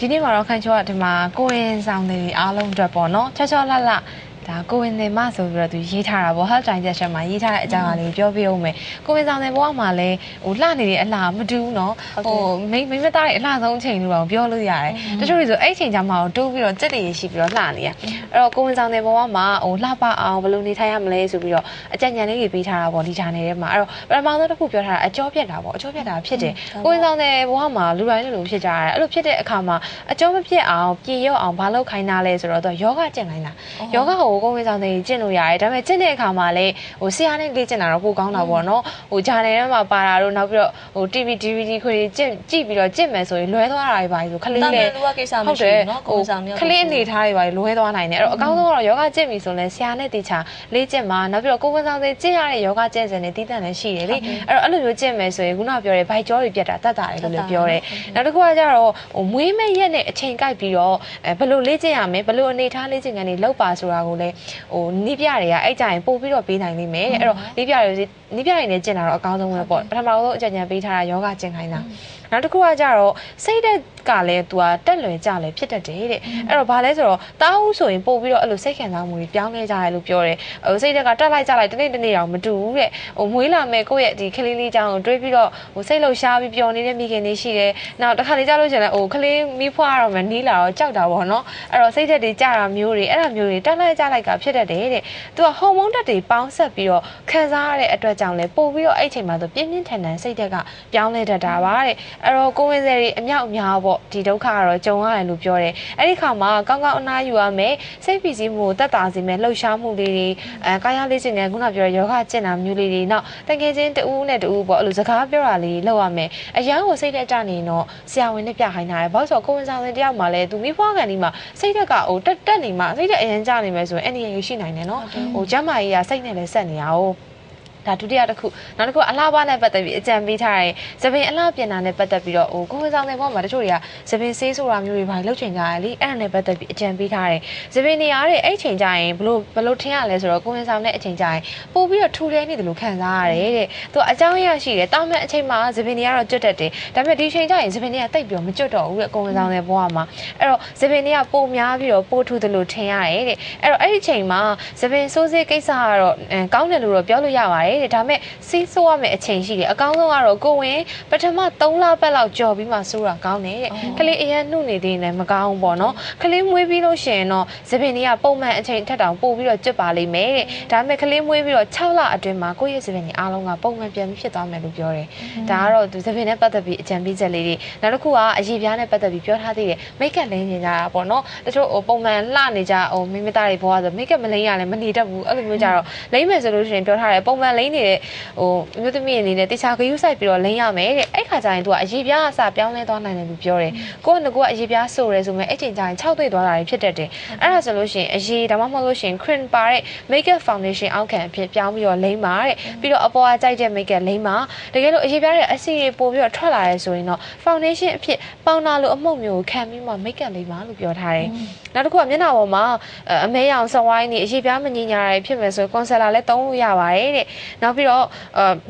ဒီနေ့မှာတော့ခိုင်ချိုကဒီမှာကိုရင်ဆောင်တွေအားလုံးအတွက်ပေါ့နော်ချောချောလှလှ ဒါကိုဝင်တယ်မဆိုပြီးတော့သူရေးထားတာပေါ့ help တိုင်းချက်ချက်မှာရေးထားတဲ့အကြောင်းအရာလေးကိုပြောပြအောင်မယ်ကိုဝင်ဆောင်တဲ့ဘဝမှာလည်းဟိုလှနေတဲ့အလှမတူးနော်ဟိုမိမိမသားရဲ့အလှဆုံးအချိန်လို့တော့ပြောလို့ရတယ်တချို့တွေဆိုအဲ့အချိန်ကြမှာတိုးပြီးတော့ကြက်တရရှိပြီးတော့လှနေရအဲ့တော့ကိုဝင်ဆောင်တဲ့ဘဝမှာဟိုလှပအောင်ဘယ်လိုနေထိုင်ရမလဲဆိုပြီးတော့အကြံဉာဏ်လေးတွေပေးထားတာပေါ့ဒီဂျာနယ်ထဲမှာအဲ့တော့ပထမဆုံးတစ်ခုပြောထားတာအကျော်ပြက်တာပေါ့အကျော်ပြက်တာဖြစ်တယ်ကိုဝင်ဆောင်တဲ့ဘဝမှာလူတိုင်းလူလူဖြစ်ကြရတယ်အဲ့လိုဖြစ်တဲ့အခါမှာအကျော်မပြက်အောင်ပြေရော့အောင်မလုပ်ခိုင်းတာလဲဆိုတော့သူကယောဂကျင့်ခိုင်းတာယောဂကိုကိုယ်ဝန်ဆောင်တွေကျင့်လို့ရတယ်ဒါပေမဲ့ကျင့်တဲ့အခါမှာလည်းဟိုဆရာနဲ့လေ့ကျင့်တာတော့ပိုကောင်းတာပေါ့နော်ဟိုဂျာနယ်ထဲမှာပါတာတော့နောက်ပြီးတော့ဟို TV DVD ခွေကျင့်ကြည့်ပြီးတော့ကျင့်မယ်ဆိုရင်လွဲသွားတာတွေပါဆိုခလေးလေဟုတ်တယ်ဟိုခလေးအနေထားတွေပါလွဲသွားနိုင်တယ်အဲ့တော့အကောင်းဆုံးကတော့ယောဂကျင့်ပြီဆိုရင်ဆရာနဲ့တေချာလေ့ကျင့်မှာနောက်ပြီးတော့ကိုယ်ဝန်ဆောင်တွေကျင့်ရတဲ့ယောဂကျင့်စဉ်တွေတည်တံ့လည်းရှိတယ်လေအဲ့တော့အဲ့လိုမျိုးကျင့်မယ်ဆိုရင်ခုနကပြောတဲ့ဗိုက်ကြောတွေပြတ်တာတတ်တာလေလို့လည်းပြောတယ်နောက်တစ်ခုကကြတော့ဟိုမွေးမဲ့ရက်နဲ့အချိန်ကိုက်ပြီးတော့ဘယ်လိုလေ့ကျင့်ရမလဲဘယ်လိုအနေထားလေ့ကျင့်ခန်းတွေလောက်ပါဆိုတာကိုလည်းဟိုနိပြတွေကအဲ့ကြရင်ပို့ပြီးတော့ပေးနိုင်လိမ့်မယ်တဲ့အဲ့တော့နိပြတွေနိပြတွေနဲ့ကျင့်တာတော့အကောင်းဆုံးပဲပေါ့ပထမဆုံးအကြံဉာဏ်ပေးထားတာယောဂကျင့်ခိုင်းတာ နောက်တစ်ခုကကြတော့စိတ်သက်ကလည်း तू อ่ะတက်လွယ်ကြလဲဖြစ်တတ်တယ်တဲ့အဲ့တော့ဘာလဲဆိုတော့တားဦးဆိုရင်ပို့ပြီးတော့အဲ့လိုစိတ်ခံစားမှုတွေပြောင်းလဲကြရလို့ပြောတယ်ဟိုစိတ်သက်ကတက်လိုက်ကြလိုက်တနေ့တနေ့တော့မတူဘူးတဲ့ဟိုမွေးလာမဲ့ကိုယ့်ရဲ့ဒီခလေးလေးကြောင်းကိုတွေးပြီးတော့ဟိုစိတ်လှုပ်ရှားပြီးပျော်နေတဲ့မိခင်တွေရှိတယ်နောက်တစ်ခါလေကြာလို့ရှိရင်လည်းဟိုခလေးမိဖွားတော့မှနီးလာတော့ကြောက်တာပေါ့နော်အဲ့တော့စိတ်သက်တွေကြာတာမျိုးတွေအဲ့ဒါမျိုးတွေတက်လိုက်ကြလိုက်ကဖြစ်တတ်တယ်တဲ့သူကဟော်မုန်းတက်တွေပေါင်းဆက်ပြီးတော့ခံစားရတဲ့အတွက်ကြောင့်လဲပို့ပြီးတော့အဲ့ချိန်မှာသူပြင်းပြင်းထန်ထန်စိတ်သက်ကပြောင်းလဲတတ်တာပါတဲ့ အဲ့တော့ကိုဝင်စယ်တွေအမြောက်အများပေါ့ဒီဒုက္ခကတော့ကြုံရတယ်လို့ပြောတယ်အဲ့ဒီခါမှာကောင်းကောင်းအနားယူရမယ်စိတ်ပီစီမှုကိုတက်တာစေမယ်လှုပ်ရှားမှုလေးတွေအဲကာယလေးစင်ငယ်ခုနပြောတဲ့ယောဂကျင့်တာမျိုးလေးတွေနောက်တကယ်ချင်းတူးနဲ့တူးပေါ့အဲ့လိုစကားပြောတာလေးလုပ်ရမယ်အရန်ကိုစိတ်တက်ကြနေတော့ဆရာဝန်နဲ့ပြခိုင်းတာလေဘာလို့ဆိုတော့ကိုဝင်ဆောင်တဲ့တယောက်မှလည်းသူမိဖွားကန်ဒီမှာစိတ်တက်ကဟိုတက်တက်နေမှစိတ်တက်အရင်ကြနေမယ်ဆိုရင်အနေရရှိနိုင်တယ်နော်ဟိုကျမ်းမာရေးကစိတ်နဲ့လည်းဆက်နေရအောင် ဒါဒုတိယတစ်ခုနောက်တစ်ခုအလားပါနဲ့ပတ်သက်ပြီးအကြံပေးထားတဲ့သပင်အလားပြင်တာနဲ့ပတ်သက်ပြီးတော့ဟိုကိုယ်ဆောင်တဲ့ဘောမှာတချို့တွေကသပင်ဆေးဆိုတာမျိုးတွေဘာလို့ချိန်ကြရလဲအဲ့ဒါနဲ့ပတ်သက်ပြီးအကြံပေးထားတယ်သပင်နေရတဲ့အဲ့ချိန်ကြရင်ဘလို့ဘလို့ထင်ရလဲဆိုတော့ကိုယ်ဆောင်တဲ့အချိန်ကြရင်ပို့ပြီးတော့ထူထဲနေတယ်လို့ခံစားရတယ်တဲ့သူအကြောင်းရရှိတယ်တာမန်အချိန်မှာသပင်တွေကတော့ကျွတ်တက်တယ်ဒါပေမဲ့ဒီချိန်ကြရင်သပင်တွေကတိတ်ပြီးတော့မကျွတ်တော့ဘူးတဲ့ကိုယ်ဆောင်တဲ့ဘောမှာအဲ့တော့သပင်တွေကပိုများပြီးတော့ပို့ထူတယ်လို့ထင်ရတယ်တဲ့အဲ့တော့အဲ့ဒီချိန်မှာသပင်ဆိုးစေးကိစ္စကတော့ကောင်းတယ်လို့တော့ပြောလို့ရပါတယ်တဲ့ဒါပေမဲ့စီးဆိုးရမယ့်အချိန်ရှိတယ်အကောင်းဆုံးကတော့ကိုဝင်ပထမ3လပတ်လောက်ကြော်ပြီးမှဆိုးတာကောင်းတယ်တဲ့ကလေးအရင်နှုတ်နေသေးတယ်မကောင်းဘူးပေါ့နော်ကလေးမွေးပြီးလို့ရှိရင်တော့သပင်တွေကပုံမှန်အချိန်ထက်တောင်ပို့ပြီးတော့ကျွတ်ပါလိမ့်မယ်တဲ့ဒါပေမဲ့ကလေးမွေးပြီးတော့6လအတွင်းမှာကိုယ့်ရဲ့သပင်တွေအားလုံးကပုံမှန်ပြန်ဖြစ်သွားမယ်လို့ပြောတယ်ဒါကတော့သူသပင်နဲ့ပတ်သက်ပြီးအကြံပေးချက်လေးတွေနောက်တစ်ခုကအရေးပြားနဲ့ပတ်သက်ပြီးပြောထားသေးတယ်မိတ်ကပ်လင်းနေကြတာပေါ့နော်တချို့ဟိုပုံမှန်လှနေကြဟိုမိမသားတွေဘွားဆိုမိတ်ကပ်မလင်းရလဲမနေတတ်ဘူးအဲ့လိုမျိုးကြတော့လိမ့်မယ်ဆိုလို့ရှိရင်ပြောထားတယ်ပုံမှန်လိမ့်နေတဲ့ဟိုအမျိုးသမီးအနေနဲ့တခြားဂယုစိုက်ပြီးတော့လိမ့်ရမယ်တဲ့အဲ့ခါကျရင်သူကအရေးပြားအစပြောင်းလဲသွားနိုင်တယ်လို့ပြောတယ်ကိုကငကအရေးပြားဆိုရဲဆိုမဲ့အဲ့ချိန်ကျရင်6တွေ့သွားတာတွေဖြစ်တတ်တယ်အဲ့ဒါဆိုလို့ရှိရင်အရေးဒါမှမဟုတ်လို့ရှိရင် cream ပါတဲ့ makeup foundation အောက်ခံအဖြစ်ပြောင်းပြီးတော့လိမ့်ပါတဲ့ပြီးတော့အပေါ်ကကြိုက်တဲ့ makeup လိမ့်ပါတကယ်လို့အရေးပြားတဲ့အဆီတွေပို့ပြီးတော့ထွက်လာရဲဆိုရင်တော့ foundation အဖြစ်ပေါင်နာလိုအမှုန့်မျိုးကိုခံပြီးမှ makeup လိမ့်ပါလို့ပြောထားတယ်နောက်တစ်ခုကမျက်နှာပေါ်မှာအမဲရောင်စဝိုင်းနေအရေးပြားမငြိညာတွေဖြစ်မယ်ဆိုရင် concealer လည်းသုံးလို့ရပါတယ်တဲ့နောက်ပြီးတော့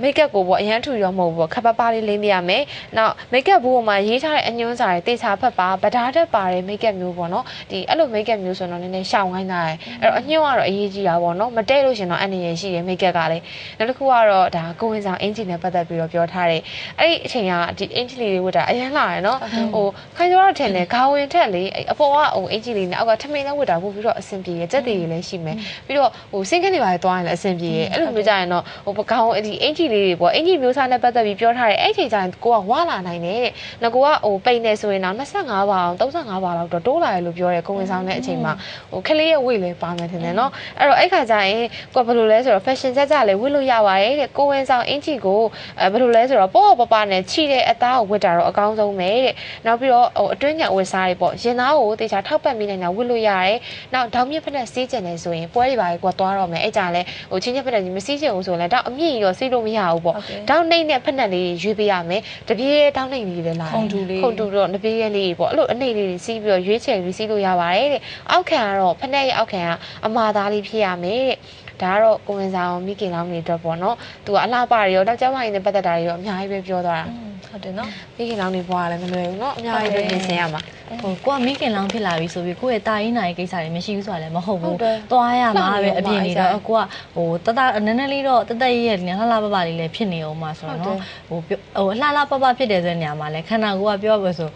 makeup ကိုပေါ့အရန်ထူရောမဟုတ်ဘူးပေါ့ခပ်ပပလေးလေးမရမယ်နောက် makeup ဘူးပေါ်မှာရေးထားတဲ့အညွှန်းစာတွေတေချာဖတ်ပါဗဒါတက်ပါတဲ့ makeup မျိုးပေါ့နော်ဒီအဲ့လို makeup မျိုးဆိုတော့နည်းနည်းရှောင်ခိုင်းတာရယ်အဲ့တော့အညွှန်းကတော့အရေးကြီးတာပေါ့နော်မတဲ့လို့ရှင်တော့အနေရရှိတယ် makeup ကလည်းနောက်တစ်ခုကတော့ဒါကိုဝင်ဆောင်အင်ဂျင်နဲ့ပတ်သက်ပြီးတော့ပြောထားတယ်အဲ့ဒီအချိန်ကဒီအင်ဂျင်လေးတွေဝတ်တာအရန်လာရယ်နော်ဟိုခိုင်ကျော်တော့ထင်တယ်ခေါင်းဝင်ထက်လေအပေါ်ကဟိုအင်ဂျင်လေးနဲ့အောက်ကထမင်းနဲ့ဝတ်တာပို့ပြီးတော့အဆင်ပြေရယ်စက်တွေလည်းရှိမယ်ပြီးတော့ဟိုစင်ကနေပါသွားရင်လည်းအဆင်ပြေရယ်အဲ့လိုမျိုးကြရင်တော့ဟိုခေါင်းဒီအင်ဂျင်လေးတွေပေါ့အင်ဂျင်မျိုးစားနဲ့ပတ်သက်ပြီးပြောထားတယ်အဲ့ချိန်ကျရင်ကိုကဝလာနိုင်တယ်တဲ့ငါကိုကဟိုပိန်နေဆိုရင်တော့25ပါအောင်35ပါလောက်တော့တိုးလာတယ်လို့ပြောတယ်ကိုဝင်ဆောင်တဲ့အချိန်မှာဟိုခလေးရဲ့ဝိတ်လည်းပါမယ်ထင်တယ်နော်အဲ့တော့အဲ့ခါကျရင်ကိုကဘယ်လိုလဲဆိုတော့ fashion ကြကြလည်းဝတ်လို့ရပါတယ်တဲ့ကိုဝင်ဆောင်အင်ဂျီကိုအဲဘယ်လိုလဲဆိုတော့ပေါ့ပေါ့ပပနဲ့ခြိတဲ့အသားကိုဝတ်တာတော့အကောင်းဆုံးပဲတဲ့နောက်ပြီးတော့ဟိုအတွင်းညဝတ်စားတွေပေါ့ရင်သားကိုတေချာထောက်ပတ်မိနိုင်တာဝတ်လို့ရတယ်နောက်ဒေါင်းမြင့်ဖက်နဲ့စီးကျင်နေဆိုရင်ပွဲတွေပါကွာသွားတော့မယ်အဲ့ကြလဲဟိုချင်းချင်းဖက်နဲ့မစီးကျင်ဘူးဆိုရင်လည်းတော့အမြင့်ကြီးတော့စီးလို့မရဘူးပေါ့ဒေါင်းနှိမ့်နဲ့ဖက်နဲ့လေးရွေးပေးရမယ်တပြေးတောင်းနှိမ့်လေးလည်းလာခုံတူလေးခုံတူတော့တပြေးရဲလေးပေါ့အဲ့လိုအနေလေးတွေစီးပြီးတော့ရွေးချယ်ပြီးစီးလို့ရပါတယ်တဲ့အောက်ခံကတော့ဖက်နဲ့ရဲ့အောက်ခံကအမာသားလေးဖြစ်ရမယ်တဲ့ ဒါကတော့ကိုဝင်ဆောင်မိခင်လောင်းတွေအတွက်ပေါ့နော်သူကအလှပတွေရောတော့ကျောင်းမကြီးနဲ့ပတ်သက်တာတွေရောအများကြီးပဲပြောသွားတာဟုတ်တယ်နော်မိခင်လောင်းတွေဘွားလည်းမလွယ်ဘူးနော်အများကြီးပဲပြင်ဆင်ရမှာဟိုကိုကမိခင်လောင်းဖြစ်လာပြီဆိုပြီးကိုယ့်ရဲ့တာရင်းနိုင်ကိစ္စတွေမရှိဘူးဆိုတာလည်းမဟုတ်ဘူးသွားရမှာပဲအပြင်နေတော့ကိုကဟိုတတနည်းနည်းလေးတော့တတရဲ့ရဲ့လှလှပပလေးလည်းဖြစ်နေအောင်မှာဆိုတော့နော်ဟိုဟိုလှလှပပဖြစ်တယ်ဆိုတဲ့နေရာမှာလည်းခန္ဓာကိုယ်ကပြောပါဆို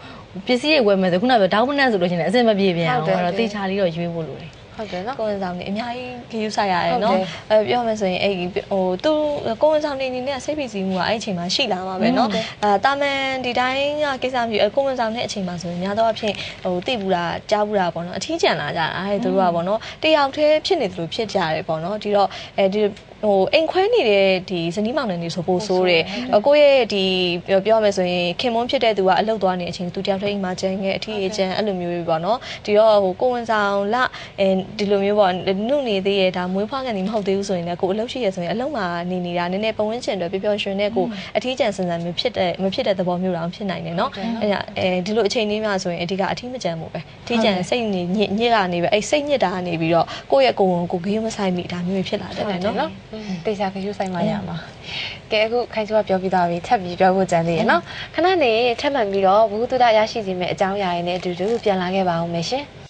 ပစ္စည်းတွေဝယ်မယ်ဆိုခုနကပြောဒေါမနန့်ဆိုလို့ရှိရင်အဆင်မပြေပြန်အောင်အဲ့တော့တေချာလေးတော့ရွေးဖို့လိုတယ် ဟုတ်တယ်နော်ကိုဝန်ဆောင်နေအများကြီးဂရုစိုက်ရတယ်နော်အဲပြောမယ်ဆိုရင်အဲ့ဟိုသူကိုဝန်ဆောင်နေနေနဲ့စိတ်ဖိစီးမှုကအဲ့အချိန်မှာရှိလာမှာပဲနော်အဲတာမန်ဒီတိုင်းကကိစ္စမျိုးကိုဝန်ဆောင်တဲ့အချိန်မှာဆိုရင်များသောအားဖြင့်ဟိုတိဘူးတာကြားဘူးတာပေါ့နော်အထီးကျန်လာကြတာအဲ့သူတို့ကပေါ့နော်တယောက်တည်းဖြစ်နေသလိုဖြစ်ကြရတယ်ပေါ့နော်ဒီတော့အဲဒီဟိုအိမ်ခွဲနေတဲ့ဒီဇနီးမောင်နှံတွေဆိုပိုဆိုးတယ်ကိုယ့်ရဲ့ဒီပြောမယ်ဆိုရင်ခင်မွန်းဖြစ်တဲ့သူကအလုတ်သွားနေတဲ့အချိန်သူတယောက်တည်းအိမ်မှာကျန်ခဲ့အထီးအကျန်အဲ့လိုမျိုးပဲပေါ့နော်ဒီတော့ဟိုကိုဝန်ဆောင်လဒီလိုမျိုးပေါ့နုနေသေးရဲ့ဒါမွေးဖွားကန်ဒီမဟုတ်သေးဘူးဆိုရင်လည်းကိုအလုပ်ရှိရဆိုရင်အလုပ်မှာနေနေတာနည်းနည်းပဝန်းကျင်တွေပျော်ပျော်ရွှင်နဲ့ကိုအထီးကျန်စင်စင်မျိုးဖြစ်တဲ့မဖြစ်တဲ့သဘောမျိုးတောင်ဖြစ်နိုင်တယ်နော်အဲ့ဒါအဲဒီလိုအချိန်လေးများဆိုရင်အဓိကအထီးမကျန်မှုပဲအထီးကျန်စိတ်ညစ်ညစ်ကနေပဲအဲ့စိတ်ညစ်တာကနေပြီးတော့ကိုယ့်ရဲ့ကိုယ်ကိုဂရုမစိုက်မိဒါမျိုးဖြစ်လာတတ်တယ်နော်တေချာဂရုစိုက်မှရမှာကဲအခုခိုင်စုကပြောပြသွားပြီထပ်ပြီးပြောဖို့ကြံသေးတယ်နော်ခဏနေထပ်မှန်ပြီးတော့ဘုသူဒရရှိစီမဲ့အကြောင်းအရာတွေနဲ့အတူတူပြန်လာခဲ့ပါအောင်မယ်ရှင်။